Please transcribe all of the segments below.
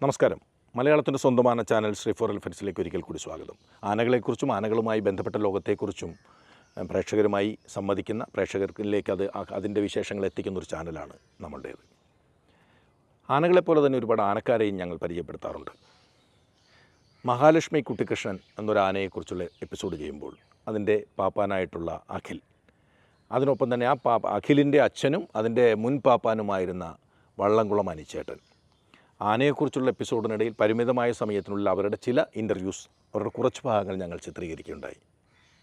നമസ്കാരം. മലയാളത്തിന്റെ സ്വന്തமான ചാനൽ ശ്രീ ഫോർ എലിഫൻസിലേക്ക് ഒരിക്കൽ കൂടി സ്വാഗതം. ആനകളെക്കുറിച്ചും ആനകളുമായി ബന്ധപ്പെട്ട ലോകത്തെക്കുറിച്ചും പ്രേക്ഷകരുമായി സംവദിക്കുന്ന പ്രേക്ഷകരിലേക്ക് അത് അതിന്റെ വിശേഷങ്ങൾ എത്തിക്കുന്ന ഒരു ചാനലാണ് നമ്മളുടേത്. ആനകളെപ്പോലെ തന്നെ ഒരുപാട് ആനക്കാരെയും ഞങ്ങൾ പരിചയപ്പെടുത്താറുണ്ട്. മഹാലക്ഷ്മി കുട്ടിക്കൃഷ്ണൻ എന്നൊരു ആനയെക്കുറിച്ചുള്ള എപ്പിസോഡ് ചെയ്യുമ്പോൾ അതിന്റെ പാപ്പാനായിട്ടുള്ള അഖിൽ അതിനൊപ്പം തന്നെ ആ പാപ്പ അഖിലിന്റെ അച്ഛനും അതിന്റെ മുൻ പാപ്പാനുമായിരുന്ന വള്ളംകുളം അനിച്ചേട്ടൻ ആനയെക്കുറിച്ചുള്ള എപ്പിസോഡിനിടയിൽ പരിമിതമായ സമയത്തിനുള്ളിൽ അവരുടെ ചില ഇന്റർവ്യൂസ് അവരുടെ കുറച്ച് ഭാഗങ്ങൾ ഞങ്ങൾ ചിത്രീകരിക്കുകയുണ്ടായി.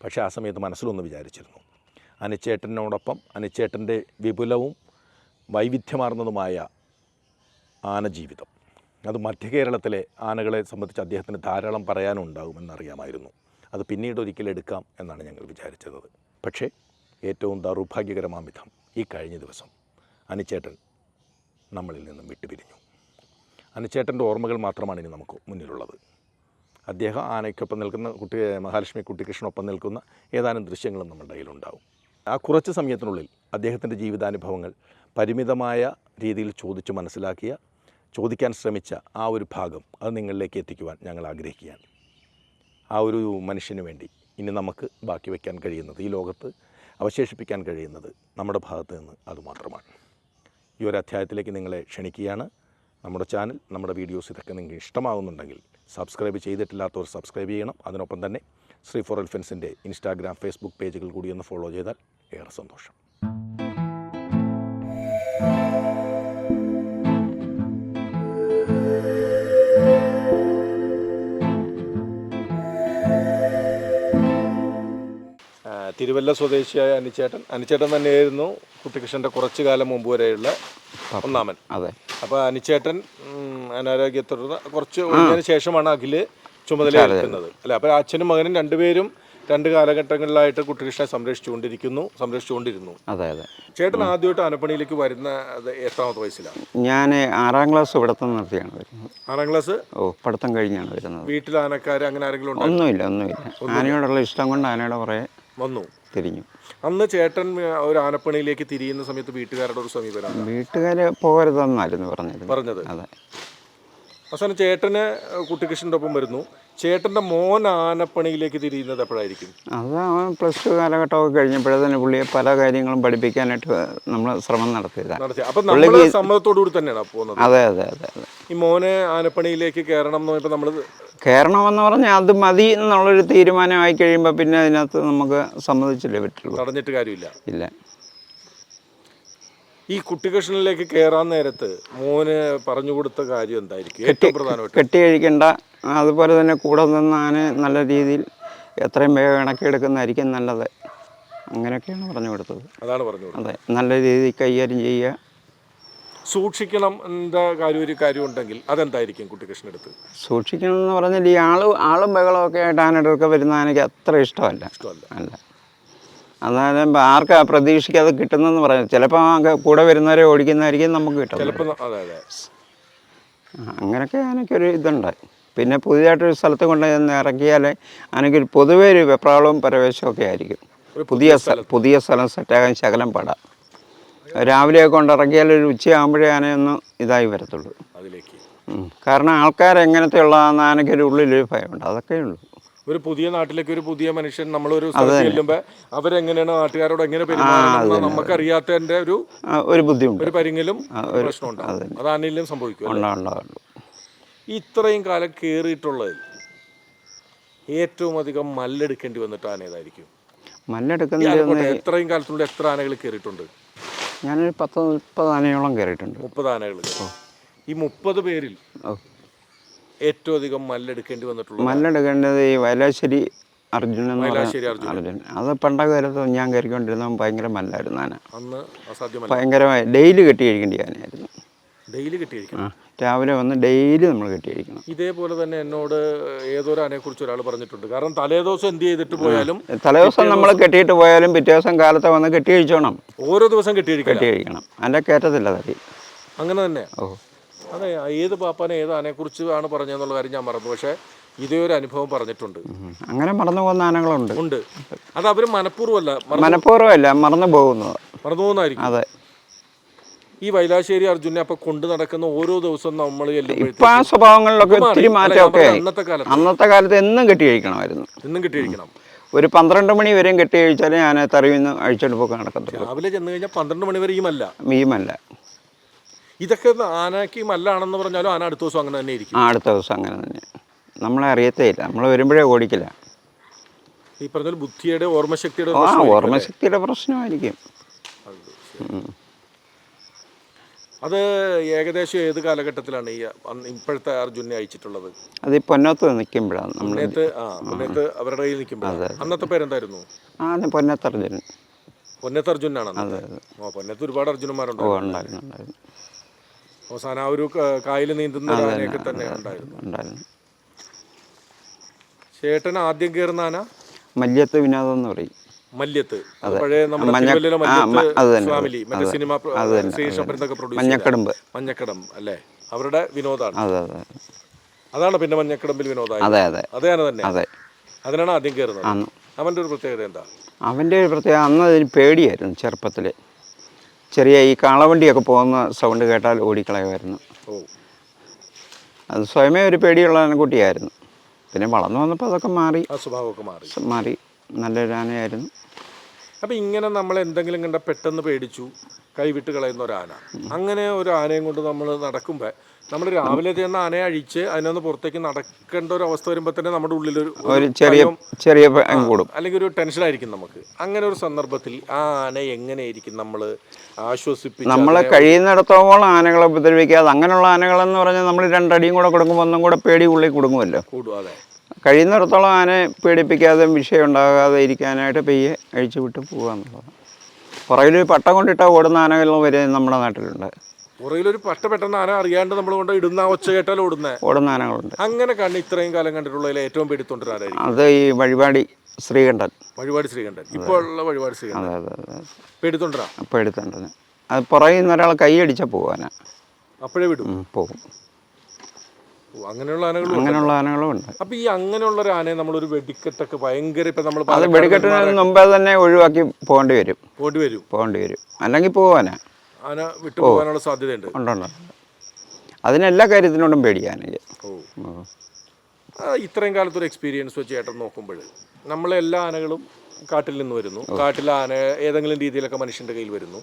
പക്ഷേ ആ സമയത്ത് മനസ്സിലൊന്ന് വിചാരിച്ചിരുന്നു. അനിച്ചേട്ടനോടൊപ്പം അനിച്ചേട്ടന്റെ വിപുലവും വൈവിധ്യമാർന്നതുമായ ആനജീവിതം. അത് മധ്യ കേരളത്തിലെ ആനകളെ സംബന്ധിച്ച് അദ്ദേഹത്തിന് ധാരാളം പറയാനുണ്ടാകുമെന്നറിയാമായിരുന്നു അത് പിന്നീട് ഒരിക്കൽ എടുക്കാം എന്നാണ് ഞങ്ങൾ വിചാരിച്ചത്. പക്ഷേ ഏറ്റവും ദൗർഭാഗ്യകരമാം വിധം ഈ കഴിഞ്ഞ ദിവസം അനിച്ചേട്ടൻ നമ്മളിൽ നിന്നും വിട്ടുപിരിഞ്ഞു. അനുചേട്ടന്റെ ഓർമ്മകൾ മാത്രമാണ് ഇനി നമുക്ക് മുന്നിലുള്ളത്. അദ്ദേഹം ആനയ്ക്കൊപ്പം നിൽക്കുന്ന കുട്ടി മഹാലക്ഷ്മി കുട്ടിക്കൃഷ്ണനൊപ്പം നിൽക്കുന്ന ഏതാനും ദൃശ്യങ്ങളും നമ്മുടെ കയ്യിലുണ്ടാവും. ആ കുറച്ച് സമയത്തിനുള്ളിൽ അദ്ദേഹത്തിന്റെ ജീവിതാനുഭവങ്ങൾ പരിമിതമായ രീതിയിൽ ചോദിച്ച് മനസ്സിലാക്കിയ ചോദിക്കാൻ ശ്രമിച്ച ആ ഒരു ഭാഗം അത് നിങ്ങളിലേക്ക് എത്തിക്കുവാൻ ഞങ്ങൾ ആഗ്രഹിക്കുകയാണ്. ആ ഒരു മനുഷ്യന് വേണ്ടി ഇനി നമുക്ക് ബാക്കി വയ്ക്കാൻ കഴിയുന്നത് ഈ ലോകത്ത് അവശേഷിപ്പിക്കാൻ കഴിയുന്നത് നമ്മുടെ ഭാഗത്ത് നിന്ന് അതുമാത്രമാണ് ഈ ഒരു അധ്യായത്തിലേക്ക് നിങ്ങളെ ക്ഷണിക്കുകയാണ്. നമ്മുടെ ചാനൽ നമ്മുടെ വീഡിയോസ് ഇതൊക്കെ നിങ്ങൾക്ക് ഇഷ്ടമാകുന്നുണ്ടെങ്കിൽ സബ്സ്ക്രൈബ് ചെയ്തിട്ടില്ലാത്തവർ സബ്സ്ക്രൈബ് ചെയ്യണം. അതിനൊപ്പം തന്നെ ശ്രീ ഫോർ എൽഫൻസിന്റെ ഇൻസ്റ്റാഗ്രാം ഫേസ്ബുക്ക് പേജുകൾ കൂടി ഒന്ന് ഫോളോ ചെയ്താൽ ഏറെ സന്തോഷം. തിരുവല്ല സ്വദേശിയായ അനിച്ചേട്ടൻ. അനിച്ചേട്ടൻ തന്നെയായിരുന്നു കുട്ടികൃഷ്ണന്റെ കുറച്ചു കാലം മുമ്പ് വരെയുള്ള ഒന്നാമൻ. അതെ. അപ്പോൾ അനിച്ചേട്ടൻ അനാരോഗ്യത്തെ കുറച്ച് ഒഴിഞ്ഞതിന് ശേഷമാണ് അഖിൽ ചുമതല ഏൽക്കുന്നത് അല്ല? അപ്പോൾ അച്ഛനും മകനും രണ്ടുപേരും രണ്ട് കാലഘട്ടങ്ങളിലായിട്ട് കുട്ടികൃഷ്ണനെ സംരക്ഷിച്ചുകൊണ്ടിരിക്കുന്നു സംരക്ഷിച്ചുകൊണ്ടിരുന്നു. അതെ അതെ. ചേട്ടൻ ആദ്യമായിട്ട് ആനപ്പണിയിലേക്ക് വരുന്ന എത്രാമത്തെ വയസ്സിലാണ്? ഞാൻ ആറാം ക്ലാസ് പഠിത്തം നടത്തിയാണ് വരുന്നത്. ആറാം ക്ലാസ്? ഓ പഠിത്തം കഴിഞ്ഞാണ് വരുന്നത്. വീട്ടിൽ ആനക്കാർ അങ്ങനെ ആരെങ്കിലും ഒന്നുമില്ല ഒന്നുമില്ല. ആനയോടുള്ള ഇഷ്ടം കൊണ്ട് ആനയുടെ കുറേ വന്നു. തിരിഞ്ഞു. അന്ന് ചേട്ടൻ ഒരു ആനപ്പണിയിലേക്ക് തിരിയുന്ന സമയത്ത് വീട്ടുകാരുടെ ഒരു സമീപനം വീട്ടുകാര് പോകരുതെന്നായിരുന്നു പറഞ്ഞത്. പറഞ്ഞത്. അതെ. അവസാനം ചേട്ടന് കുട്ടിക്കൃഷ്ണന്റെ ഒപ്പം വരുന്നു. ചേട്ടന്റെ മോൻ ആനപ്പണിയിലേക്ക് തിരിയുന്നത് എപ്പോഴായിരിക്കും? അത് അവൻ പ്ലസ് ടു കാലഘട്ടമൊക്കെ കഴിഞ്ഞപ്പോഴേ തന്നെ പുള്ളിയെ പല കാര്യങ്ങളും പഠിപ്പിക്കാനായിട്ട് നമ്മൾ ശ്രമം നടത്തിയതാണ് നടത്തി നമ്മൾ സമ്മതത്തോടു കൂടി തന്നെയാണ് പോകുന്നത്? അതെ അതെ അതെ അതെ. ഈ മോനെ ആനപ്പണിയിലേക്ക് കയറണം എന്ന് പറഞ്ഞപ്പോൾ നമ്മൾ കയറണമെന്ന് പറഞ്ഞാൽ അത് മതി എന്നുള്ളൊരു തീരുമാനമായി കഴിയുമ്പോൾ പിന്നെ അതിനകത്ത് നമുക്ക് സമ്മതിച്ചില്ലേ പറ്റുള്ളൂ. തടഞ്ഞിട്ട് കാര്യമില്ല. ഇല്ല. ഈ കുട്ടികൃഷ്ണനിലേക്ക് കയറാൻ നേരത്ത് മോന് പറഞ്ഞു കൊടുത്ത കാര്യം എന്തായിരിക്കും? ഏറ്റവും പ്രധാനമായിട്ട് കെട്ടി കഴിക്കേണ്ട. അതുപോലെ തന്നെ കൂടെ നിന്ന് ആനെ നല്ല രീതിയിൽ എത്രയും വേഗം ഇണക്കിയെടുക്കുന്നതായിരിക്കും നല്ലത്. അങ്ങനെയൊക്കെയാണ് പറഞ്ഞു കൊടുത്തത്. അതാണ് പറഞ്ഞു അതെ നല്ല രീതിയിൽ കൈകാര്യം ചെയ്യുക. സൂക്ഷിക്കണം എന്താ കാര്യം ഒരു കാര്യം ഉണ്ടെങ്കിൽ അതെന്തായിരിക്കും കുട്ടികൃഷ്ണൻ അടുത്ത്? സൂക്ഷിക്കണം എന്ന് പറഞ്ഞാൽ ഈ ആളും ആളും ബഹളമൊക്കെ ആയിട്ട് ആനയുടെ വരുന്ന ആനയ്ക്ക് അത്ര ഇഷ്ടമല്ല. ഇഷ്ടമല്ല. അല്ല. അതായത് ആർക്കാ പ്രതീക്ഷിക്കാതെ കിട്ടുന്നതെന്ന് പറയാം. ചിലപ്പോൾ കൂടെ വരുന്നവരെ ഓടിക്കുന്നതായിരിക്കും നമുക്ക് കിട്ടും അങ്ങനെയൊക്കെ എനിക്കൊരു ഇതുണ്ട് പിന്നെ പുതിയതായിട്ടൊരു സ്ഥലത്ത് കൊണ്ട് ചെന്ന് ഇറക്കിയാൽ ആനയ്ക്കൊരു പൊതുവേ ഒരു വെപ്രാളവും പരവേശവും ഒക്കെ ആയിരിക്കും. പുതിയ സ്ഥലം പുതിയ സ്ഥലം സെറ്റാകാൻ ശകലം പാടാം. രാവിലെ കൊണ്ട് ഇറക്കിയാൽ ഒരു ഉച്ചയാകുമ്പോഴേ ആനയൊന്ന് ഇതായി വരത്തുള്ളൂ. കാരണം ആൾക്കാർ ഉള്ളതാണെന്ന് ആനയ്ക്കൊരു ഉള്ളിലൊരു ഭയമുണ്ട്. അതൊക്കെ ഉള്ളൂ. ഒരു പുതിയ നാട്ടിലേക്ക് ഒരു പുതിയ മനുഷ്യൻ നമ്മളൊരു സ്ഥലത്ത് ചെല്ലുമ്പോൾ അവരെങ്ങനെയാണ് നാട്ടുകാരോട് എങ്ങനെ പെരുമാറുന്നത് നമുക്കറിയാത്തതിന്റെ ഒരു ഒരു ബുദ്ധിമുട്ട്. ഒരു പരിങ്ങലും പ്രശ്നമുണ്ടാകും അതാണെങ്കിലും അത് സംഭവിക്കും ഇത്രയും കാലം കയറിയിട്ടുള്ളതിൽ ഏറ്റവും അധികം മല്ലെടുക്കേണ്ടി വന്നിട്ട് ആന ഏതായിരിക്കും മല്ലെടുക്കുന്ന എത്രയും കാലത്തിനുള്ളിൽ എത്ര ആനകൾ കയറിയിട്ടുണ്ട് ഞാനൊരു പത്ത് മുപ്പത് ആനയോളം കയറിയിട്ടുണ്ട് മുപ്പത് ആനകൾ. ഈ മുപ്പത് പേരിൽ ഏറ്റവും അധികം മല്ലെടുക്കേണ്ടി വന്നിട്ടുള്ളത്? മല്ലെടുക്കേണ്ടത് ഈ വയലാശ്ശേരി അർജുനൻ എന്ന് പറഞ്ഞ അർജുനൻ. അർജുൻ. അത് പണ്ട കാലത്ത് ഞാൻ കയറിക്കൊണ്ടിരുന്ന ഭയങ്കര മല്ലായിരുന്നു ഞാൻ. അന്ന് അസാധ്യമല്ല. ഭയങ്കരമായി ഡെയിലി കെട്ടി കഴിക്കേണ്ട ഞാനായിരുന്നു. ഡെയിലി കെട്ടി ആ രാവിലെ വന്ന് ഡെയിലി നമ്മൾ കെട്ടി കഴിക്കണം ഇതേപോലെ തന്നെ എന്നോട് ഏതൊരാനെ കുറിച്ച് ഒരാൾ പറഞ്ഞിട്ടുണ്ട്. കാരണം തലേദിവസം എന്ത് ചെയ്തിട്ട് പോയാലും തലേദിവസം നമ്മൾ കെട്ടിയിട്ട് പോയാലും പിറ്റേ ദിവസം കാലത്തെ വന്ന് കെട്ടി കഴിച്ചോണം. ഓരോ ദിവസം കെട്ടിയിരിക്കില്ല കെട്ടി കഴിക്കണം അല്ല കയറ്റത്തില്ല തടി. അങ്ങനെ തന്നെ. ഓ. അതെ ഏത് പാപ്പാനെ ഏത് ആനയെക്കുറിച്ച് ആണ് പറഞ്ഞതെന്നുള്ള കാര്യം ഞാൻ മറന്നു. പക്ഷേ ഇതേ ഒരു അനുഭവം പറഞ്ഞിട്ടുണ്ട്. അങ്ങനെ മറന്നു പോകുന്ന ആനകളുണ്ട്. ഉണ്ട്. അത് അവർ മനഃപൂർവമല്ല മനഃപൂർവമല്ല മറന്നു പോകുന്നത് മറന്നു പോകുന്നതായിരിക്കും. അതെ. ഈ വൈലാശ്ശേരി അർജുനെ അപ്പൊ കൊണ്ടു നടക്കുന്ന ഓരോ ദിവസവും നമ്മൾ ഇപ്പം ആ സ്വഭാവങ്ങളിലൊക്കെ. ഒത്തിരി മാറ്റമൊക്കെ അന്നത്തെ കാലത്ത്. അന്നത്തെ കാലത്ത് എന്നും കെട്ടി കഴിക്കണമായിരുന്നു എന്നും കെട്ടി കഴിക്കണം ഒരു പന്ത്രണ്ട് മണി വരെയും കെട്ടി കഴിച്ചാലേ ഞാൻ തറിയിൽ നിന്ന് അഴിച്ചെടുപ്പൊക്കെ നടക്കത്തുള്ളൂ. രാവിലെ ചെന്ന് കഴിഞ്ഞാൽ പന്ത്രണ്ട് മണി വരെ ഈ മല്ല മീമല്ല ഇതൊക്കെ ആനയ്ക്ക് മല്ലാണെന്ന് പറഞ്ഞാലും ആന അടുത്ത ദിവസം അങ്ങനെ തന്നെ ഇരിക്കും. ആ അടുത്ത ദിവസം അങ്ങനെ തന്നെ. നമ്മളെ അറിയത്തേ ഇല്ല. നമ്മൾ വരുമ്പോഴേ ഓടിക്കില്ല ഈ പറഞ്ഞ ബുദ്ധിയുടെ ഓർമ്മശക്തിയുടെ ആ ഓർമ്മശക്തിയുടെ പ്രശ്നമായിരിക്കും. അത് ഏകദേശം ഏത് കാലഘട്ടത്തിലാണ് ഈ ഇപ്പോഴത്തെ അർജുനെ അയച്ചിട്ടുള്ളത്? അത് ഈ പൊന്നത്ത് നിൽക്കുമ്പോഴാണ് പൊന്നത്ത് ആ പൊന്നത്ത് അവരുടെ കയ്യിൽ നിൽക്കുമ്പോൾ അന്നത്തെ പേരെന്തായിരുന്നു? ആ പൊന്നത്ത് അർജുനാണ് അന്നത്തെ? ഓ പൊന്നത്ത് ഒരുപാട് അർജുനന്മാരുണ്ട് ഉണ്ടായിരുന്നു. അവസാനം ആ ഒരു കായൽ നീന്തുന്ന ആനയൊക്കെ തന്നെ ഉണ്ടായിരുന്നു. ഉണ്ടായിരുന്നു. ചേട്ടൻ ആദ്യം കയറുന്ന ആന? മല്യത്ത് വിനോദം എന്ന് പറയും. മല്യത്ത്. പഴയ ഫാമിലി മറ്റേ സിനിമ മഞ്ഞക്കടമ്പ്. മഞ്ഞക്കടം അല്ലേ? അവരുടെ വിനോദാണ് അതെ അതെ അതാണ് പിന്നെ മഞ്ഞക്കടമ്പിൽ വിനോദം അതെ അതെ. അതേ തന്നെ. അതെ. അതിനാണ് ആദ്യം കയറുന്നത്. അവന്റെ ഒരു പ്രത്യേകത എന്താ? അവന്റെ ഒരു പ്രത്യേകത അന്ന് അതിന് പേടിയായിരുന്നു ചെറുപ്പത്തിൽ ചെറിയ ഈ കാളവണ്ടിയൊക്കെ പോകുന്ന സൗണ്ട് കേട്ടാൽ ഓടിക്കളയുമായിരുന്നു. അത് സ്വയമേ ഒരു പേടിയുള്ള ആനക്കുട്ടിയായിരുന്നു പിന്നെ വളർന്നു വന്നപ്പോൾ അതൊക്കെ മാറി. സ്വഭാവമൊക്കെ മാറി. മാറി. നല്ലൊരു ആനയായിരുന്നു. അപ്പോൾ ഇങ്ങനെ നമ്മൾ എന്തെങ്കിലും കണ്ട പെട്ടെന്ന് പേടിച്ചു കൈവിട്ട് കളയുന്ന ഒരു ആന അങ്ങനെ ഒരു ആനയും കൊണ്ട് നമ്മൾ നടക്കുമ്പോൾ നമ്മൾ രാവിലെ ചെന്ന് ആനയെ അഴിച്ച് അതിനൊന്ന് പുറത്തേക്ക് നടക്കേണ്ട ഒരു അവസ്ഥ വരുമ്പോൾ തന്നെ നമ്മുടെ ഉള്ളിൽ ഒരു ചെറിയ ചെറിയ കൂടും. അല്ലെങ്കിൽ ഒരു ടെൻഷനായിരിക്കും നമുക്ക്. അങ്ങനെ ഒരു സന്ദർഭത്തിൽ ആ ആന എങ്ങനെയായിരിക്കും നമ്മൾ ആശ്വസിപ്പിച്ച് നമ്മൾ കഴിയുന്നിടത്തോളം ആനകളെ ഉപദ്രവിക്കാതെ അങ്ങനെയുള്ള ആനകളെന്ന് പറഞ്ഞാൽ നമ്മൾ രണ്ടടിയും കൂടെ കൊടുക്കുമ്പോൾ ഒന്നും കൂടെ പേടി ഉള്ളിൽ കൊടുക്കുമല്ലോ കൂടും അതെ. കഴിയുന്നിടത്തോളം ആനെ പേടിപ്പിക്കാതെ വിഷയം ഉണ്ടാകാതെ ഇരിക്കാനായിട്ട് പെയ്യെ അഴിച്ചു വിട്ട് പോകുക എന്നുള്ളതാണ്. പുറകിൽ പട്ടം കൊണ്ടിട്ടാൽ ഓടുന്ന ആനകൾ വരെ നമ്മുടെ നാട്ടിലുണ്ട്. പുറകിലൊരു പട്ട പെട്ടെന്ന് ആന അറിയാണ്ട് നമ്മൾ കൊണ്ട് ഇടുന്ന ഒച്ച കേട്ടാൽ ഓടുന്ന. ഓടുന്ന ആനകളുണ്ട്. അങ്ങനെ കണ്ട് ഇത്രയും കാലം കണ്ടിട്ടുള്ളതിൽ ഏറ്റവും പേടിത്തൊണ്ടരാനായിരിക്കും അത് ഈ വഴിപാടി ശ്രീകണ്ഠൻ. വഴിപാട് ശ്രീകണ്ഠൻ. ഇപ്പോൾ ഉള്ള വഴിപാട് ശ്രീകണ്ഠൻ. അതെ അതെ അതെ. പേടിത്തൊണ്ടരാ? എടുത്തിട്ടുണ്ട് അത് പുറകിൽ നിന്ന് ഒരാൾ കൈയടിച്ചാൽ പോകാനാ അപ്പോഴേ വിടും. പോകും ഓ, അങ്ങനെയുള്ള ആനകളും അങ്ങനെയുള്ള ആനകളും ഉണ്ട്. അപ്പൊ ഈ അങ്ങനെയുള്ള ഒരു ആനയെ നമ്മളൊരു വെടിക്കെട്ടൊക്കെ ഭയങ്കര ഇപ്പൊ നമ്മൾ അത് വെടിക്കെട്ടിന് മുമ്പേ തന്നെ ഒഴിവാക്കി പോകേണ്ടി വരും. പോണ്ടി വരും. പോകേണ്ടി വരും. അല്ലെങ്കിൽ പോകാനാ ആന വിട്ടു പോകാനുള്ള സാധ്യതയുണ്ട്. ഉണ്ടുണ്ട്. അതിനെല്ലാ കാര്യത്തിനോടും പേടിയാണ്. ഓ. ആ, ഇത്രയും കാലത്തൊരു എക്സ്പീരിയൻസ് വെച്ച് ചേട്ടൻ നോക്കുമ്പോൾ നമ്മളെ എല്ലാ ആനകളും കാട്ടിൽ നിന്ന് വരുന്നു. കാട്ടിലെ ആന ഏതെങ്കിലും രീതിയിലൊക്കെ മനുഷ്യന്റെ കയ്യിൽ വരുന്നു.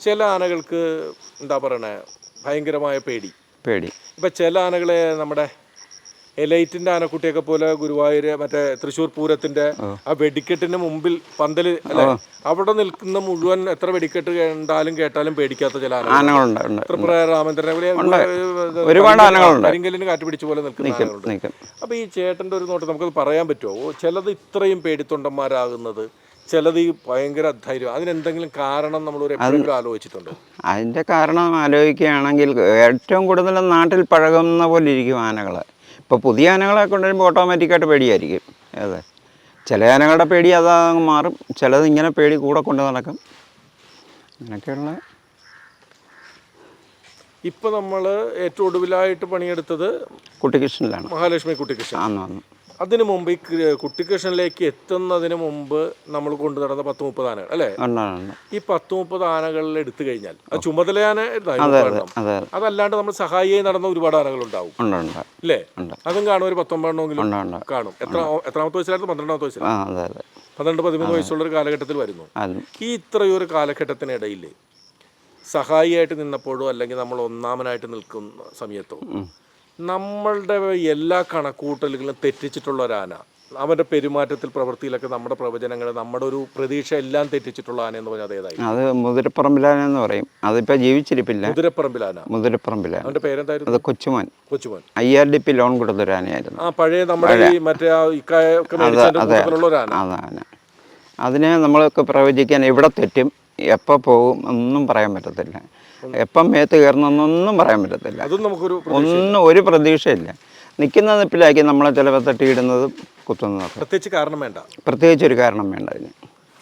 ചില ആനകൾക്ക് എന്താ പറയണേ? ഭയങ്കരമായ പേടി. പേടി. ഇപ്പം ചില ആനകളെ നമ്മുടെ എലൈറ്റിന്റെ ആനക്കുട്ടിയൊക്കെ പോലെ ഗുരുവായൂര് മറ്റേ തൃശ്ശൂർ പൂരത്തിന്റെ ആ. വെടിക്കെട്ടിന് മുമ്പിൽ പന്തൽ അല്ലെ? അവിടെ നിൽക്കുന്ന മുഴുവൻ എത്ര വെടിക്കെട്ട് കണ്ടാലും കേട്ടാലും പേടിക്കാത്ത ചില ആനകളുണ്ട് ത്രിപുര രാമേന്ദ്രനെ ഒരുപാട് ആനകളുണ്ട്. കാറ്റ് പിടിച്ച പോലെ നിൽക്കുന്ന ആനകളുണ്ട്. അപ്പോൾ ഈ ചേട്ടന്റെ ഒരു നോട്ട് നമുക്കത് പറയാൻ പറ്റുമോ? ചിലത് ഇത്രയും പേടിത്തൊണ്ടന്മാരാകുന്നത് ചിലത് ഈ ഭയങ്കര ധൈര്യം. അതിനെന്തെങ്കിലും കാരണം നമ്മൾ ഒരു എപ്പോഴെങ്കിലും ആലോചിച്ചിട്ടുണ്ടോ? അതിന്റെ കാരണം ആലോചിക്കുകയാണെങ്കിൽ ഏറ്റവും കൂടുതൽ നാട്ടിൽ പഴകുന്ന പോലെ ഇരിക്കും ആനകൾ ഇപ്പോൾ പുതിയ ആനകളെ കൊണ്ടുവരുമ്പോൾ ഓട്ടോമാറ്റിക്കായിട്ട് പേടിയായിരിക്കും. അതെ. ചില ആനകളുടെ പേടി അതങ്ങ് മാറും. ചിലത് ഇങ്ങനെ പേടി കൂടെ കൊണ്ട് നടക്കും. അങ്ങനെയൊക്കെയുള്ള ഇപ്പോൾ നമ്മൾ ഏറ്റവും ഒടുവിലായിട്ട് പണിയെടുത്തത് കുട്ടികൃഷ്ണനിലാണ്. മഹാലക്ഷ്മി കുട്ടിക്കൃഷ്ണൻ അന്ന് വന്നു അതിനു മുമ്പ് ഈ കുട്ടിക്കൃഷ്ണനിലേക്ക് എത്തുന്നതിന് മുമ്പ് നമ്മൾ കൊണ്ടു നടന്ന പത്ത് മുപ്പത് ആനകൾ അല്ലേ ഈ പത്ത് മുപ്പത് ആനകളിൽ എടുത്തു കഴിഞ്ഞാൽ അത് അതെ അതെ അതല്ലാണ്ട് നമ്മൾ സഹായിയായി നടന്ന ഒരുപാട് ആനകൾ ഉണ്ടാവും. ഉണ്ട് ഉണ്ട്. അല്ലേ അതും കാണും ഒരു പത്തൊമ്പതെണ്ണമെങ്കിലും കാണും. എത്ര എത്രാമത്തെ വയസ്സിലായിരുന്നു? പന്ത്രണ്ടാമത്തെ വയസ്സിലായിരുന്നു പന്ത്രണ്ട് പതിമൂന്ന് വയസ്സുള്ള ഒരു കാലഘട്ടത്തിൽ വരുന്നു. ഈ ഇത്രയൊരു കാലഘട്ടത്തിനിടയിൽ സഹായിയായിട്ട് നിന്നപ്പോഴോ അല്ലെങ്കിൽ നമ്മൾ ഒന്നാമനായിട്ട് നിൽക്കുന്ന സമയത്തോ നമ്മളുടെ എല്ലാ കണക്കൂട്ടലുകളും തെറ്റിച്ചിട്ടുള്ള ഒരു ആന. അവന്റെ പെരുമാറ്റത്തിൽ പ്രവൃത്തിയിലൊക്കെ നമ്മുടെ പ്രവചനങ്ങൾ നമ്മുടെ ഒരു പ്രതീക്ഷ എല്ലാം തെറ്റിച്ചിട്ടുള്ള ആന എന്ന് പറഞ്ഞാൽ അതേതായി? അത് മുതിരപ്പറമ്പിലാനെന്ന് പറയും. അതിപ്പോൾ ജീവിച്ചിരിപ്പില്ല. മുതിരപ്പറമ്പിലാന മുതിരപ്പറമ്പിലാണ് അവന്റെ പേരെന്തായിരുന്നു? അത് Kochumon. Kochumon. I R D P loan കൊടുത്തൊരു ആനയായിരുന്നു ആ പഴയ നമ്മുടെ ഈ മറ്റേ ആ ഇക്കായൊക്കെ മേടിച്ചതിന്റെ കൂട്ടത്തിലുള്ള ഒരു ആന അതിനെ നമ്മളൊക്കെ പ്രവചിക്കാൻ എവിടെ തെറ്റും? എപ്പോൾ പോകും ഒന്നും പറയാൻ പറ്റത്തില്ല. എപ്പം മേത്ത് കയറണമെന്നൊന്നും പറയാൻ പറ്റത്തില്ല. ഒന്നും ഒരു പ്രതീക്ഷയില്ല. നിൽക്കുന്ന നിപ്പിലാക്കി നമ്മളെ ചിലപ്പോൾ തട്ടിയിടുന്നതും കുത്തുന്നതും പ്രത്യേകിച്ച് കാരണം വേണ്ട. പ്രത്യേകിച്ച് ഒരു കാരണം വേണ്ട അതിന്.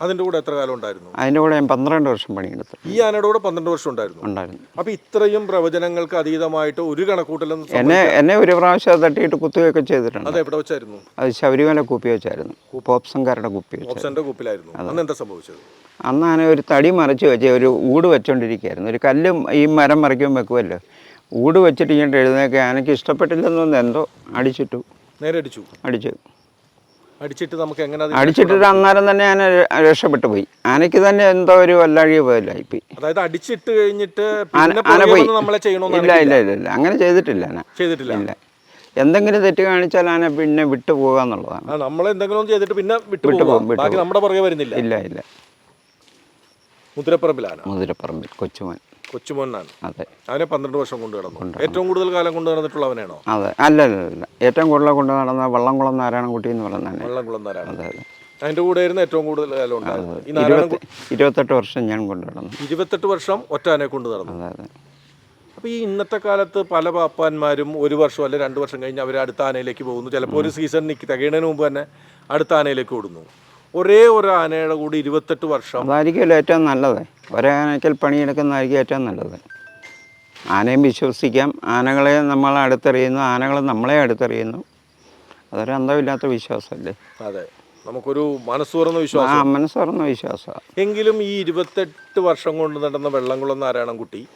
അതിന്റെ കൂടെ എത്ര കാലം ഉണ്ടായിരുന്നു? അതിന്റെ കൂടെ ഞാൻ പന്ത്രണ്ട് വർഷം പണിയെടുത്തു. ഈ ആനയുടെ കൂടെ പന്ത്രണ്ട് വർഷം ഉണ്ടായിരുന്നു. ഉണ്ടായിരുന്നു. അപ്പൊ ഇത്രയും പ്രവചനങ്ങൾക്ക് അതീതമായിട്ട് ഒരു കണക്കൂട്ടലൊന്നും എന്നെ എന്നെ ഒരു പ്രാവശ്യം തട്ടിയിട്ട് കുത്തുകയൊക്കെ ചെയ്തിട്ടുണ്ട്. അത് എവിടെ വെച്ചായിരുന്നു? അത് ശബരിമല കൂപ്പി വെച്ചായിരുന്നു. പോപ്സംകാരുടെ കൂപ്പി വെച്ച് ഓപ്ഷന്റെ കൂപ്പിലായിരുന്നു. അന്ന് എന്താ സംഭവിച്ചത്? അന്ന് ആന ഒരു തടി മറിച്ച് വെച്ച് ഒരു ഊട് വെച്ചോണ്ടിരിക്കുകയായിരുന്നു ഒരു കല്ലും ഈ മരം മറിക്കുമ്പോൾ വെക്കുമല്ലോ ഊട് വെച്ചിട്ട് ഇങ്ങോട്ട് എഴുന്നേക്കെ ആനയ്ക്ക് ഇഷ്ടപ്പെട്ടില്ലെന്നൊന്നും എന്തോ അടിച്ചിട്ടു. നേരെ അടിച്ചു. അടിച്ചു. അടിച്ചിട്ട് നമുക്ക് എങ്ങനെ അത് അടിച്ചിട്ടിട്ട് തന്നെ ആന രക്ഷപ്പെട്ടു പോയി. ആനയ്ക്ക് തന്നെ എന്തോ ഒരു വല്ലാഴിക പോയി അതായത് അടിച്ചിട്ട് കഴിഞ്ഞിട്ട് ആന പോയി. നമ്മളെ ചെയ്യണമെന്ന് ഇല്ല ഇല്ല ഇല്ല ഇല്ല. അങ്ങനെ ചെയ്തിട്ടില്ല ആന ചെയ്തിട്ടില്ല. ഇല്ല. എന്തെങ്കിലും തെറ്റ് കാണിച്ചാൽ ആന പിന്നെ വിട്ടു പോകുക എന്നുള്ളതാണ്. നമ്മൾ എന്തെങ്കിലും ചെയ്തിട്ട് പിന്നെ വിട്ടു പോകും നമ്മുടെ പുറകെ വരുന്നില്ല. ഇല്ല ഇല്ല. മുതിരപ്പറമ്പിലാണ്? മുതിരപ്പറമ്പിൽ കൊച്ചുമോൻ. കൊച്ചുമോനാണ്. അതെ. അവനെ പന്ത്രണ്ട് വർഷം കൊണ്ട് കിടന്നു ഏറ്റവും കൂടുതൽ കാലം കൊണ്ട് നടന്നിട്ടുള്ള അവനാണോ? അതെ. അല്ല അല്ല അല്ല. ഏറ്റവും കൂടുതൽ കൊണ്ട് നടന്ന വള്ളംകുളം നാരായണൻകുട്ടി എന്ന് പറയുന്നതാണ് വള്ളംകുളം നാരായണൻ അതെ അതെ. അതിന്റെ കൂടെ ആയിരുന്നു ഏറ്റവും കൂടുതൽ കാലം ഇരുപത്തി ഇരുപത്തെട്ട് വർഷം ഞാൻ കൊണ്ട് നടന്നു. ഇരുപത്തെട്ട് വർഷം ഒറ്റാനെ കൊണ്ട് നടന്നു. അതെ അതെ. അപ്പോൾ ഈ ഇന്നത്തെ കാലത്ത് പല പാപ്പാന്മാരും ഒരു വർഷം അല്ലെങ്കിൽ രണ്ട് വർഷം കഴിഞ്ഞ് അവർ അടുത്ത ആനയിലേക്ക് പോകുന്നു. ചിലപ്പോൾ ഒരു സീസൺ നിൽക്കി തികയുന്നതിന് മുമ്പ് തന്നെ അടുത്ത ആനയിലേക്ക് ഓടുന്നു. ഒരേ ഒരു ആനയുടെ കൂടി ഇരുപത്തെട്ട് വർഷം. അതായിരിക്കുമല്ലോ ഏറ്റവും നല്ലത്. ഒരേ ആനയ്ക്കൽ പണിയെടുക്കുന്നതായിരിക്കും ഏറ്റവും നല്ലത്. ആനയും വിശ്വസിക്കാം. ആനകളെ നമ്മൾ അടുത്തെറിയുന്നു. ആനകൾ നമ്മളെ അടുത്തെറിയുന്നു. അതൊരു അന്തമില്ലാത്ത വിശ്വാസമല്ലേ? അതെ. നമുക്കൊരു മനസ്സ് തുറന്ന ആ വിശ്വാസം. മനസ്സ് തുറന്ന വിശ്വാസമാണ് എങ്കിലും ഈ ഇരുപത്തെട്ട് വർഷം കൊണ്ട് നടന്ന വെള്ളംകുളം നാരായണൻകുട്ടി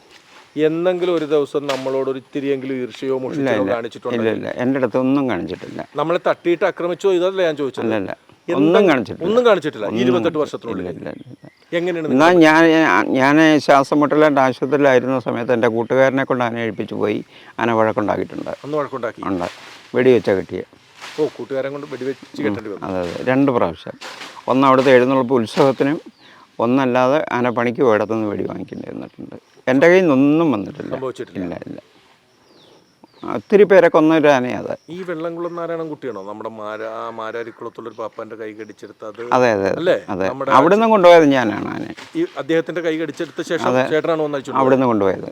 എന്തെങ്കിലും ഒരു ദിവസം നമ്മളോട് ഒരു ഇത്തിരിയെങ്കിലും ഈർഷ്യയോ മുഷിച്ചോ കാണിച്ചിട്ടുണ്ടോ ഇല്ല ഇല്ല. എന്റെ അടുത്ത് ഒന്നും കാണിച്ചിട്ടില്ല. നമ്മളെ തട്ടിയിട്ട് ആക്രമിച്ചോ ഇതല്ല ഞാൻ ചോദിച്ചത്. ഒന്നും കാണിച്ചിട്ടില്ല. ഒന്നും കാണിച്ചിട്ടില്ല. ഇരുപത്തെട്ട് വർഷത്തിനുള്ളിൽ. എങ്ങനെയാണ് എന്നാൽ ഞാൻ ഞാൻ ശ്വാസം മുട്ടലാണ്ട് ആശുപത്രിയിലായിരുന്ന സമയത്ത് എന്റെ കൂട്ടുകാരനെ കൊണ്ട് ആന എഴുപ്പിച്ച് പോയി. ആന വഴക്കുണ്ടാക്കിയിട്ടുണ്ട്. ഒന്ന് വഴക്കുണ്ടാക്കി. ഉണ്ട്. വെടിവെച്ച കെട്ടിയ. ഓ കൂട്ടുകാരൻ കൊണ്ട് വെടിവെച്ച് കെട്ടേണ്ടി വന്നു. അതെ അതെ. രണ്ട് പ്രാവശ്യം. ഒന്ന് അവിടുത്തെ എഴുന്നള്ളപ്പ് ഉത്സവത്തിനും ഒന്നല്ലാതെ ആന പണിക്ക് പോയിടത്തുനിന്ന് വെടി വാങ്ങിക്കേണ്ടി വന്നിട്ടുണ്ട്. എന്റെ കയ്യിൽ നിന്നൊന്നും വന്നിട്ടില്ല. ഇല്ല ഇല്ല. ഒത്തിരി പേരെ കൊന്നൊരു ആനയാണ് അത്. ഈ വെള്ളംകുളം നാരായണൻ കുട്ടിയാണോ? നമ്മുടെ മാരാരിക്കുളത്തുള്ളൊരു പാപ്പാന്റെ കൈ കടിച്ചെടുത്ത് അത്? അതെ അതെ അല്ലേ? അതെ. അവിടെ അവിടുന്ന് കൊണ്ടുപോയത് ഞാനാണ് ആനെ ഈ അദ്ദേഹത്തിന്റെ കൈ കടിച്ചെടുത്ത ശേഷം ചേട്ടനാണ് വന്നു അവിടുന്ന് കൊണ്ടുപോയത്.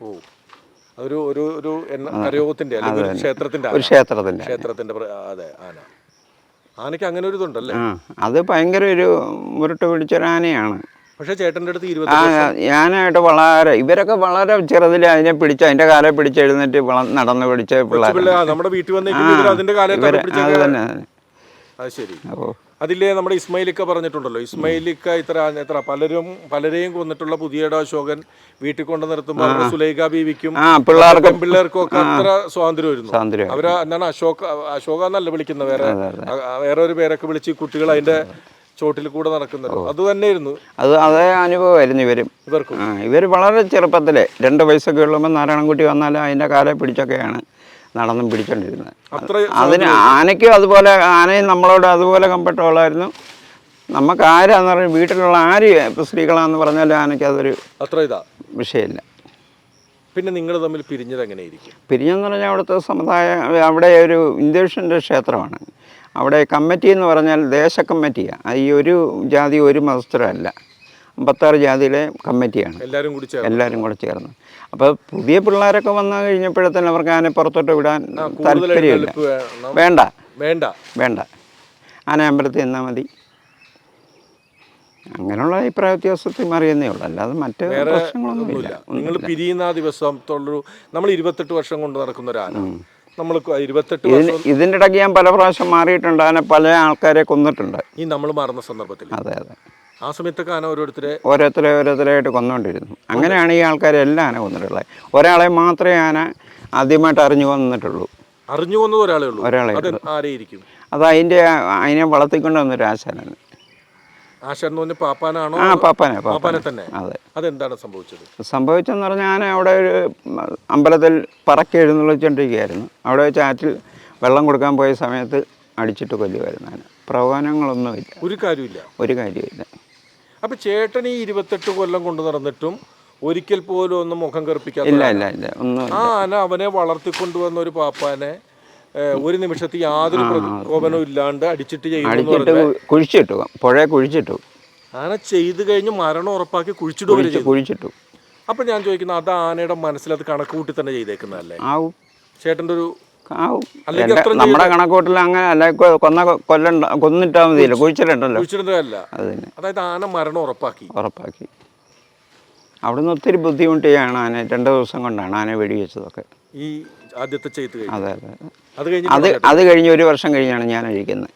ഓ. അതൊരു ഒരു ഒരു കരയോഗത്തിന്റെ അല്ലെങ്കിൽ ക്ഷേത്രത്തിന്റെ ഒരു ആന. ക്ഷേത്രത്തിന്റെ അതെ ആന. ആനയ്ക്ക് അങ്ങനെ ഒരു ഇതുണ്ടല്ലേ? അത് ഭയങ്കര ഒരു മുരട്ട് പിടിച്ചൊരു ആനയാണ്. പക്ഷെ ചേട്ടന്റെ അടുത്ത് ആ ഇരുപത്തി ഞാനായിട്ട് വളരെ ഇവരൊക്കെ വളരെ ചെറുതിൽ അതിനെ പിടിച്ച് അതിന്റെ കാലെ പിടിച്ച് നടന്നു പിടിച്ച പിള്ളേർ നമ്മുടെ വീട്ടിൽ അതിന്റെ തന്നെ അത് ശരി. അതില്ലേ നമ്മുടെ ഇസ്മയിലിക്ക പറഞ്ഞിട്ടുണ്ടല്ലോ. ഇസ്മയിലിക്ക ഇത്ര എത്ര പലരും പലരെയും കൊന്നിട്ടുള്ള പുതിയട അശോകൻ വീട്ടിൽ കൊണ്ട് നിർത്തുമ്പോൾ അവരുടെ സുലൈഖ ബീവിക്കും പിള്ളേർക്കും പിള്ളേർക്ക് ഒക്കെ അത്ര സ്വാതന്ത്ര്യം വരുന്നു അവർ എന്താണ് അശോക അശോക എന്നല്ല വിളിക്കുന്നത് വേറെ വേറെ ഒരു പേരൊക്കെ വിളിച്ച് കുട്ടികൾ അതിന്റെ ചോട്ടിൽ കൂടെ നടക്കുന്നത്. അത് തന്നെയായിരുന്നു. അത് അതേ അനുഭവമായിരുന്നു ഇവരും. ഇവർക്കും. ആ ഇവർ വളരെ ചെറുപ്പത്തിലെ രണ്ട് വയസ്സൊക്കെ ഉള്ളുമ്പോൾ നാരായണൻകുട്ടി വന്നാൽ അതിന്റെ കാലെ പിടിച്ചൊക്കെയാണ് നടന്നും പിടിച്ചോണ്ടിരുന്നത്. അതിന് ആനയ്ക്കും അതുപോലെ ആനയും നമ്മളോട് അതുപോലെ കമ്പട്ടുള്ളായിരുന്നു നമുക്ക് ആരാന്ന് പറഞ്ഞാൽ വീട്ടിലുള്ള ആര് ഇപ്പോൾ സ്ത്രീകളാന്ന് പറഞ്ഞാലും ആനയ്ക്ക് അതൊരു അത്ര ഇതാ. വിഷയമില്ല. പിന്നെ നിങ്ങൾ തമ്മിൽ പിരിഞ്ഞത് എങ്ങനെയായിരിക്കും? പിരിഞ്ഞെന്ന് പറഞ്ഞാൽ അവിടുത്തെ സമുദായം അവിടെ ഒരു ഇന്ത്യൻഷന്റെ ക്ഷേത്രമാണ്. അവിടെ കമ്മിറ്റി എന്ന് പറഞ്ഞാൽ ദേശ കമ്മിറ്റിയാണ് ഈ ഒരു ജാതി ഒരു മതസ്ഥരല്ല. അമ്പത്താറ് ജാതിയിലെ കമ്മിറ്റിയാണ്. എല്ലാവരും കൂടി എല്ലാവരും കൂടെ ചേർന്ന്. അപ്പോൾ പുതിയ പിള്ളേരൊക്കെ വന്നു കഴിഞ്ഞപ്പോഴത്തേന് അവർക്ക് ആനെ പുറത്തോട്ട് വിടാൻ താല്പര്യമില്ല. വേണ്ട. വേണ്ട. വേണ്ട. ആന അമ്പലത്തിൽ നിന്നാൽ മതി. അങ്ങനെയുള്ള അഭിപ്രായ വ്യത്യാസത്തിൽ മാറിയെന്നേ ഉള്ളൂ. അല്ലാതെ മറ്റ് പ്രശ്നങ്ങളൊന്നുമില്ല. നിങ്ങൾ പിരിയുന്ന ദിവസത്തോളൊരു നമ്മൾ ഇരുപത്തെട്ട് വർഷം കൊണ്ട് നടക്കുന്ന ഒരു ആന. നമ്മൾ ഇരുപത്തെട്ട് ഇതിന്റെ ഇടയ്ക്ക് ഞാൻ പല പ്രാവശ്യം മാറിയിട്ടുണ്ട്. അങ്ങനെ പല ആൾക്കാരെ കൊന്നിട്ടുണ്ട്. ഈ നമ്മൾ മാറുന്ന സന്ദർഭത്തിൽ. അതെ അതെ. ആ സമയത്തൊക്കെ ആന ഓരോരുത്തരെ ഓരോരുത്തരെ ഓരോരുത്തരായിട്ട് കൊന്നുകൊണ്ടിരുന്നു അങ്ങനെയാണ് ഈ ആൾക്കാരെ എല്ലാം ആന കൊന്നിട്ടുള്ളത്. ഒരാളെ മാത്രമേ ആന ആദ്യമായിട്ട് അറിഞ്ഞു വന്നിട്ടുള്ളൂ അറിഞ്ഞു കൊന്നത് ഒരാളേ ഉള്ളൂ. ഒരാളെ അത് അതിന്റെ അതിനെ വളർത്തിക്കൊണ്ട് വന്നൊരു ആശാനാണ്. ആശാൻ പാപ്പാനാണോ? ആ പാപ്പാനെ പാപ്പാനെ. പാപ്പാനെ തന്നെ. അതെ. അതെന്താണ് സംഭവിച്ചത്? സംഭവിച്ചെന്ന് പറഞ്ഞാൽ ഞാൻ അവിടെ ഒരു അമ്പലത്തിൽ പറക്കി എഴുന്നള്ളിച്ചുകൊണ്ടിരിക്കുകയായിരുന്നു അവിടെ വെച്ച് ആറ്റിൽ വെള്ളം കൊടുക്കാൻ പോയ സമയത്ത് അടിച്ചിട്ട് കൊല്ലുമായിരുന്നു ഞാൻ. പ്രവചനങ്ങളൊന്നുമില്ല. ഒരു കാര്യമില്ല ഒരു കാര്യമില്ല അപ്പൊ ചേട്ടൻ ഈ ഇരുപത്തെട്ട് കൊല്ലം കൊണ്ട് നടന്നിട്ടും ഒരിക്കൽ പോലും ഒന്നും മുഖം കറുപ്പിക്കാൻ ഇല്ല ഇല്ല ഇല്ല. ഒന്നും ആ ആന അവനെ വളർത്തിക്കൊണ്ടുവന്ന ഒരു പാപ്പാനെ ഒരു നിമിഷത്തിൽ യാതൊരു പ്രകോപനവും ഇല്ലാണ്ട് അടിച്ചിട്ട് ചെയ്യുന്നു അടിച്ചിട്ട് കുഴിച്ചിട്ടു. പുഴയെ കുഴിച്ചിട്ടു. ആന ചെയ്തു കഴിഞ്ഞ് മരണം ഉറപ്പാക്കി കുഴിച്ചിടുക വരെ ചെയ്തു. കുഴിച്ചിട്ടു. അപ്പൊ ഞാൻ ചോദിക്കുന്നത് അത് ആനയുടെ മനസ്സിൽ അത് കണക്ക് കൂട്ടി തന്നെ ചെയ്തേക്കുന്നതല്ലേ? ആവും. ചേട്ടന്റെ ഒരു ആവും. അല്ലെങ്കിൽ എന്റെ നമ്മുടെ കണക്കൂട്ടിൽ അങ്ങനെ അല്ല കൊ- കൊന്ന കൊല്ലണ്ട കൊന്നിട്ടാൽ മതിയല്ലോ കുഴിച്ചിട്ടുണ്ടല്ലോ കുഴിച്ചിടുന്നതല്ല. അത് തന്നെ അതായത് ആന മരണം ഉറപ്പാക്കി. ഉറപ്പാക്കി. അവിടുന്ന് ഒത്തിരി ബുദ്ധിമുട്ടിയാണ് ആന രണ്ട് ദിവസം കൊണ്ടാണ് ആന വെടിവെച്ചതൊക്കെ. ഈ ആദ്യത്തെ ചെയ്ത് കഴിഞ്ഞു. അതെ അതെ. അത് കഴിഞ്ഞ് അത് അത് കഴിഞ്ഞ് ഒരു വർഷം കഴിഞ്ഞാണ് ഞാൻ അഴിക്കുന്നത്.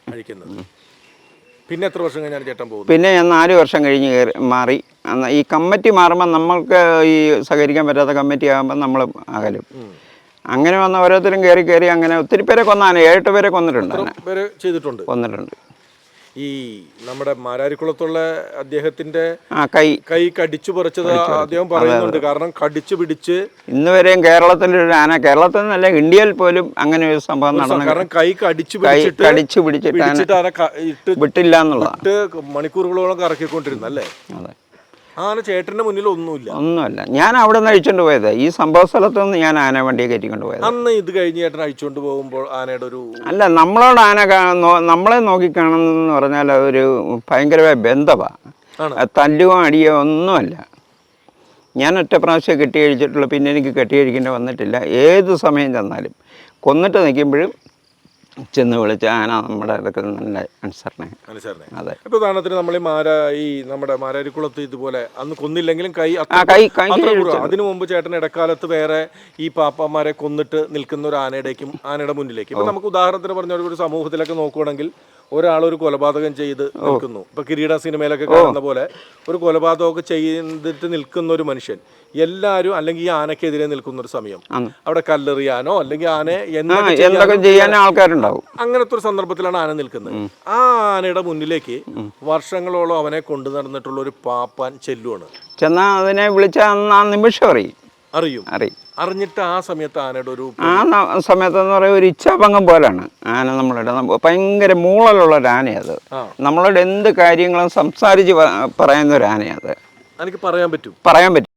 പിന്നെ എത്ര വർഷം കഴിഞ്ഞാണ് ചേട്ടൻ പോകുന്നത്? പിന്നെ ഞാൻ നാല് വർഷം കഴിഞ്ഞ് കയറി മാറി. അന്ന് ഈ കമ്മിറ്റി മാറുമ്പോൾ നമ്മൾക്ക് ഈ സഹകരിക്കാൻ പറ്റാത്ത കമ്മിറ്റി ആകുമ്പോൾ നമ്മൾ അകലും. അങ്ങനെ വന്ന ഓരോരുത്തരും കയറി കയറി അങ്ങനെ ഒത്തിരി പേരെ കൊന്നാണ് ഏഴെട്ട് പേരെ കൊന്നിട്ടുണ്ട് പേര് ചെയ്തിട്ടുണ്ട്? കൊന്നിട്ടുണ്ട്. ഈ നമ്മുടെ മാരാരിക്കുളത്തുള്ള അദ്ദേഹത്തിന്റെ കൈ. കൈ കടിച്ചു പറിച്ചത് അദ്ദേഹം പറയുന്നുണ്ട്. കാരണം കടിച്ചു പിടിച്ച് ഇന്ന് വരെയും കേരളത്തിന്റെ ഒരു ആന കേരളത്തിൽ നിന്നല്ല ഇന്ത്യയിൽ പോലും അങ്ങനെ ഒരു സംഭവം നടന്നു കാരണം കൈ കടിച്ചു പിടിച്ചിട്ട് കടിച്ചു പിടിച്ചിട്ട് വിട്ടില്ല എന്നുള്ള മണിക്കൂറുകളോളം കറക്കിക്കൊണ്ടിരുന്നു അല്ലേ? അതെ. ആന ചേട്ടന്റെ മുന്നിൽ ഒന്നുമില്ല. ഒന്നുമല്ല. ഞാൻ അവിടെ നിന്ന് അഴിച്ചോണ്ട് പോയത്. ഈ സംഭവ സ്ഥലത്ത് നിന്ന് ഞാൻ ആന വണ്ടിയെ കയറ്റിക്കൊണ്ട് പോയത്. അന്ന് ഇത് കഴിഞ്ഞ് ചേട്ടൻ അഴിച്ചോണ്ട് പോകുമ്പോൾ ആനയുടെ ഒരു അല്ല നമ്മളോട് ആന നമ്മളെ നോ- നമ്മളെ നോക്കിക്കാണുന്നെന്ന് പറഞ്ഞാൽ അതൊരു ഭയങ്കരമായ ബന്ധമാണ് തല്ലുവോ തല്ലുകയോ അടിയോ ഒന്നുമല്ല. ഞാൻ ഒറ്റ പ്രാവശ്യം കെട്ടി കഴിച്ചിട്ടുള്ളൂ പിന്നെ എനിക്ക് കെട്ടി കഴിക്കേണ്ടി വന്നിട്ടില്ല. ഏത് സമയം ചെന്നാലും. കൊന്നിട്ട് നിൽക്കുമ്പോഴും ചെന്ന് വിളിച്ച് ആന നമ്മുടെ അടുക്കൽ നല്ല അനുസരണ. അതെ. ഇപ്പൊ ഉദാഹരണത്തിന് നമ്മൾ മാര ഈ നമ്മുടെ മാരാരിക്കുളത്ത് ഇതുപോലെ അന്ന് കൊന്നില്ലെങ്കിലും കൈ കൈ. അതിനു മുമ്പ് ചേട്ടൻ ഇടക്കാലത്ത് വേറെ ഈ പാപ്പന്മാരെ കൊന്നിട്ട് നിൽക്കുന്ന ഒരു ആനയുടേക്കും ആനയുടെ മുന്നിലേക്ക്. ഇപ്പൊ നമുക്ക് ഉദാഹരണത്തിന് പറഞ്ഞ ഒരു സമൂഹത്തിലൊക്കെ നോക്കുവാണെങ്കിൽ ഒരാൾ ഒരു കൊലപാതകം ചെയ്ത് നിൽക്കുന്നു. ഇപ്പൊ കിരീട സിനിമയിലൊക്കെ കാണുന്ന പോലെ ഒരു കൊലപാതകമൊക്കെ ചെയ്തിട്ട് നിൽക്കുന്ന ഒരു മനുഷ്യൻ. എല്ലാവരും അല്ലെങ്കിൽ ഈ ആനക്കെതിരെ നിൽക്കുന്ന ഒരു സമയം. അവിടെ കല്ലെറിയാനോ അല്ലെങ്കിൽ ആന എന്തൊക്കെ ചെയ്യാൻ ആൾക്കാരുണ്ടാവും. അങ്ങനത്തെ ഒരു സന്ദർഭത്തിലാണ് ആന നിൽക്കുന്നത്. ആ ആനയുടെ മുന്നിലേക്ക് വർഷങ്ങളോളം അവനെ കൊണ്ടു നടന്നിട്ടുള്ള ഒരു പാപ്പാൻ ചെല്ലുവാണ്. ചെന്നാ അതിനെ ആ നിമിഷം അറിയും. അറിയും. അറിയും. അറിഞ്ഞിട്ട് ആ സമയത്ത് ആനയുടെ ഒരു ആ സമയത്ത് എന്ന് പറയുക ഒരു ഇച്ഛാഭംഗം പോലാണ്. ആന നമ്മളുടെ നമ്മ- ഭയങ്കര മൂളലുള്ള ഒരു ആനയത്. നമ്മളോട് എന്ത് കാര്യങ്ങളും സംസാരിച്ച് പറയുന്ന ഒരു ആനയത്. എനിക്ക് പറയാൻ പറ്റും. പറയാൻ പറ്റും.